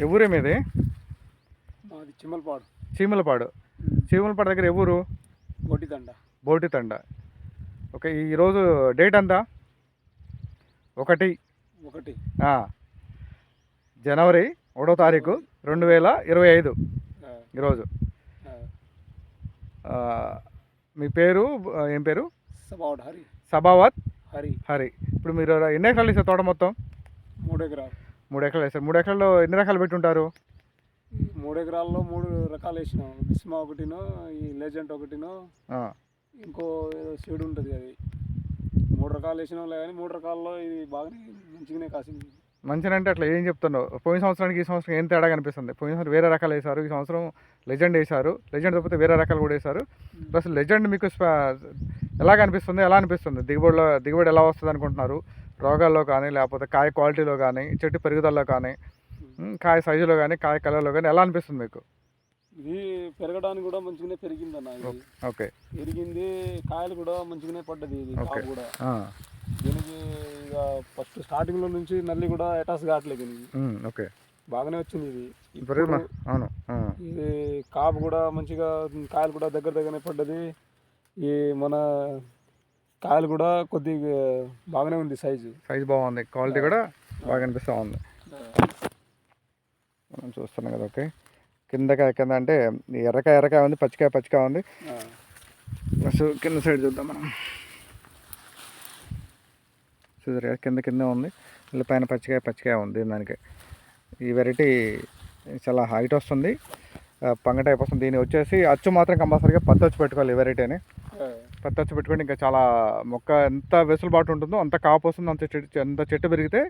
ఎవరే మీది మాది చిమ్మలపాడు చీమలపాడు. చీమలపాడు దగ్గర ఎవరు గొడ్డిదండ బోటితండ. ఓకే ఈరోజు డేట్ ఎంత? ఒకటి. ఒకటి. ఆ, జనవరి ఒకటో తారీఖు రెండు వేల ఇరవై ఐదు. ఆ, ఈరోజు ఆ, ఆ, మీ పేరు ఆ, ఏం పేరు? సబావడ్ హరి. సబావత్ హరి. హరి. ఇప్పుడు మీరు ఎన్ని ఎకరాలు వేసారు తోట మొత్తం? మూడు ఎకరాలు మూడు ఎకరాలు వేసారు మూడు ఎకరాల్లో ఎన్ని రకాలు పెట్టుంటారు? మూడు ఎకరాల్లో మూడు రకాలు వేసినాం. బిస్మా ఒకటినో ఈ లెజెంట్ ఒకటినో ఇంకో ఏదో సీడ్ ఉంటుంది అది. మూడు రకాలు వేసినాం కానీ మూడు రకాల్లో ఇది బాగానే మంచిగానే కాసింది. మంచిగా అంటే అట్లా ఏం చెప్తున్నావు? పోయిన సంవత్సరానికి ఈ సంవత్సరం ఏం తేడా కనిపిస్తుంది పోయిన సంవత్సరం వేరే రకాలు వేశారు ఈ సంవత్సరం లెజెండ్ వేశారు లెజెండ్ తప్పితే వేరే రకాలు కూడా వేశారు. ప్లస్ లెజెండ్ మీకు ఎలా కనిపిస్తుంది ఎలా అనిపిస్తుంది? దిగుబడిలో దిగుబడి ఎలా వస్తుంది అనుకుంటున్నారు? రోగాల్లో కానీ లేకపోతే కాయ క్వాలిటీలో కానీ చెట్టు పెరుగుదలలో కానీ కాయ సైజులో కానీ కాయ కలర్లో కానీ ఎలా అనిపిస్తుంది మీకు? ఇది పెరగడానికి కూడా మంచిగానే పెరిగింది అన్న ఓకే. పెరిగింది కాయలు కూడా మంచిగానే పడ్డది ఇది కూడా. దీనికి ఇక ఫస్ట్ స్టార్టింగ్లో నుంచి నల్లి కూడా అటాచ్ కావట్లేదు ఓకే. బాగానే వచ్చింది ఇది. అవును ఇది కాపు కూడా మంచిగా కాయలు కూడా దగ్గర దగ్గరనే పడ్డది. ఈ మన కాయలు కూడా కొద్దిగా బాగానే ఉంది సైజు. సైజ్ బాగుంది. క్వాలిటీ కూడా బాగా అనిపిస్తూ ఉంది. మనం చూస్తున్నాం కదా ఓకే. కిందకాయ కింద అంటే ఎర్రకాయ ఎర్రకాయ ఉంది పచ్చికాయ పచ్చికాయ ఉంది. సో కింద సైడ్ చూద్దాం మనం. చూసారు కదా, కింద కింద ఉంది. మళ్ళీ పైన పచ్చికాయ పచ్చికాయ ఉంది దానికి. ఈ వెరైటీ చాలా హైట్ వస్తుంది. ఆ, పంగ టైప్ వస్తుంది. దీని వచ్చేసి అచ్చు మాత్రం కంపల్సరీగా పత్తి వచ్చి పెట్టుకోవాలి ఈ వెరైటీని ఆ, పత్తి వచ్చి పెట్టుకుంటే ఇంకా చాలా మొక్క ఎంత వెసులుబాటు ఉంటుందో అంత కాపు వస్తుంది అంత చెట్టు ఎంత చెట్టు పెరిగితే.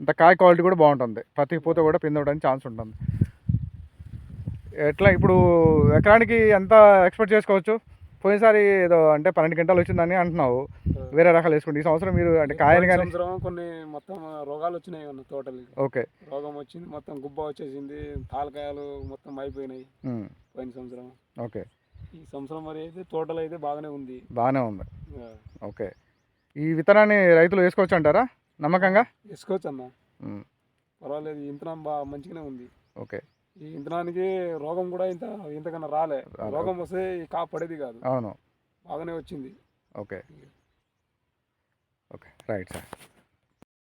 అంత కాయ క్వాలిటీ కూడా బాగుంటుంది. ప్రతి పూత కూడా పిందవడానికి ఛాన్స్ ఉంటుంది. ఎట్లా ఇప్పుడు ఎకరానికి ఎంత ఎక్స్పెక్ట్ చేసుకోవచ్చు? పోయినసారి ఏదో అంటే పన్నెండు గంటలు వచ్చిందని అంటున్నావు. వేరే రకాలు వేసుకుంటే ఈ సంవత్సరం మీరు అంటే కాయలు కానీ కొన్ని మొత్తం రోగాలు వచ్చినాయి అన్న తోటలు ఓకే. రోగం వచ్చింది మొత్తం గుబ్బ వచ్చేసింది తాలకాయలు మొత్తం అయిపోయినాయి పోయిన సంవత్సరం. ఓకే. ఈ సంవత్సరం మరి అయితే తోటలు అయితే బాగానే ఉంది. బాగానే ఉంది. ఓకే. ఈ విత్తనాన్ని రైతులు వేసుకోవచ్చు అంటారా? నమ్మకంగా? వేసుకోవచ్చు అన్న. పర్వాలేదు ఇంతనం బాగా మంచిగానే ఉంది. ఓకే. ఈ ఇంతనానికి రోగం కూడా ఇంత ఇంతకన్నా రాలే. రోగం వస్తే కాపు పడేది కాదు. అవును. బాగానే వచ్చింది. ఓకే. ఓకే. Right sir.